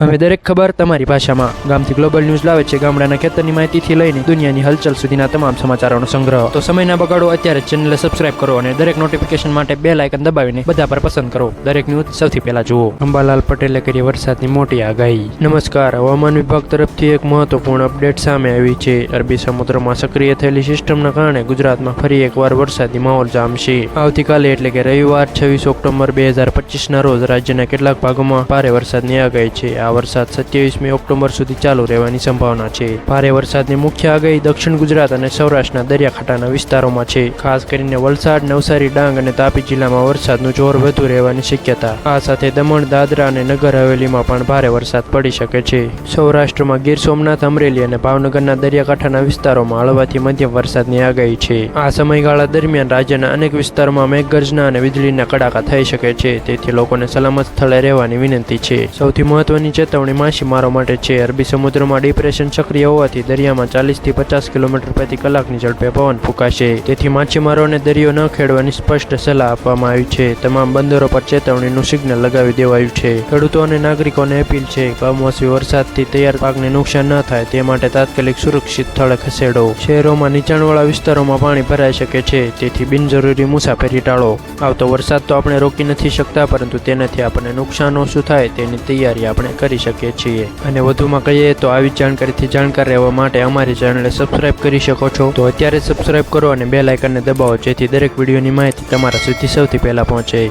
હવે દરેક ખબર તમારી ભાષામાં. ગામથી ગ્લોબલ ન્યૂઝ લાવે છે. ગામડાના ખેતરની માહિતીથી લઈને દુનિયાની હલચલ સુધીના તમામ સમાચારોનો સંગ્રહ. તો સમયના બગાડો અત્યારે ચેનલને સબસ્ક્રાઇબ કરો અને દરેક નોટિફિકેશન માટે બે લાયકન દબાવીને બધા પર પસંદ કરો. દરેક ન્યૂઝ સૌથી પહેલા જુઓ. અંબાલાલ પટેલે કરી વરસાદની મોટી આગાહી. નમસ્કાર. હવામાન વિભાગ તરફથી એક મહત્વપૂર્ણ અપડેટ સામે આવી છે. અરબી સમુદ્રમાં સક્રિય થયેલી સિસ્ટમના કારણે ગુજરાતમાં ફરી એકવાર વરસાદી માહોલ જામશે. આવતીકાલે એટલે કે રવિવાર છવ્વીસ ઓક્ટોબર બે હજાર પચીસના રોજ રાજ્યના કેટલાક ભાગોમાં ભારે વરસાદની આગાહી છે. આ વરસાદ સત્યાવીસમી ઓક્ટોબર સુધી ચાલુ રહેવાની સંભાવના છે. ભારે વરસાદની મુખ્ય આગાહી દક્ષિણ ગુજરાત અને સૌરાષ્ટ્રના દરિયાકાંઠાના વિસ્તારોમાં છે. ખાસ કરીને વલસાડ, નવસારી, ડાંગ અને તાપી જિલ્લામાં વરસાદનું જોર વધુ રહેવાની શક્યતા. આ સાથે દમણ, દાદરા અને નગર હવેલીમાં પણ ભારે વરસાદ પડી શકે છે. સૌરાષ્ટ્રમાં ગીર સોમનાથ, અમરેલી અને ભાવનગરના દરિયાકાંઠાના વિસ્તારોમાં હળવાથી મધ્યમ વરસાદની આગાહી છે. આ સમયગાળા દરમિયાન રાજ્યના અનેક વિસ્તારોમાં મેઘગર્જના અને વીજળીના કડાકા થઈ શકે છે. તેથી લોકોને સલામત સ્થળે રહેવાની વિનંતી છે. સૌથી મહત્વની ચેતવણી માછીમારો માટે છે. અરબી સમુદ્રમાં ડિપ્રેશન સક્રિય હોવાથી દરિયામાં ચાલીસથી પચાસ કિલોમીટર પ્રતિ કલાકની ઝડપે પવન ફૂંકાશે. તેથી માછીમારોને દરિયો ન ખેડવાની સ્પષ્ટ સલાહ આપવામાં આવી છે. તમામ બંદરો પર ચેતવણીનું સિગ્નલ લગાવી દેવાયું છે. ખેડૂતો અને નાગરિકોને અપીલ છે, કમોસમી વરસાદથી તૈયાર પાકને નુકસાન ન થાય, તે માટે તાત્કાલિક સુરક્ષિત સ્થળે ખસેડો. શહેરોમાં નીચાણવાળા વિસ્તારોમાં પાણી ભરાઈ શકે છે, તેથી બિનજરૂરી મુસાફરી ટાળો. આવતો વરસાદ તો આપણે રોકી નથી શકતા, પરંતુ તેનાથી આપણને નુકસાન ઓછું થાય તેની તૈયારી આપણે કરી શકીએ છીએ. અને વધુમાં કહીએ તો આવી જાણકારીથી જાણકાર રહેવા માટે અમારી ચેનલને સબસ્ક્રાઇબ કરી શકો છો. તો અત્યારે સબસ્ક્રાઇબ કરો અને બે લાઇકનને દબાવો, જેથી દરેક વિડીયોની માહિતી તમારા સુધી સૌથી પહેલાં પહોંચે.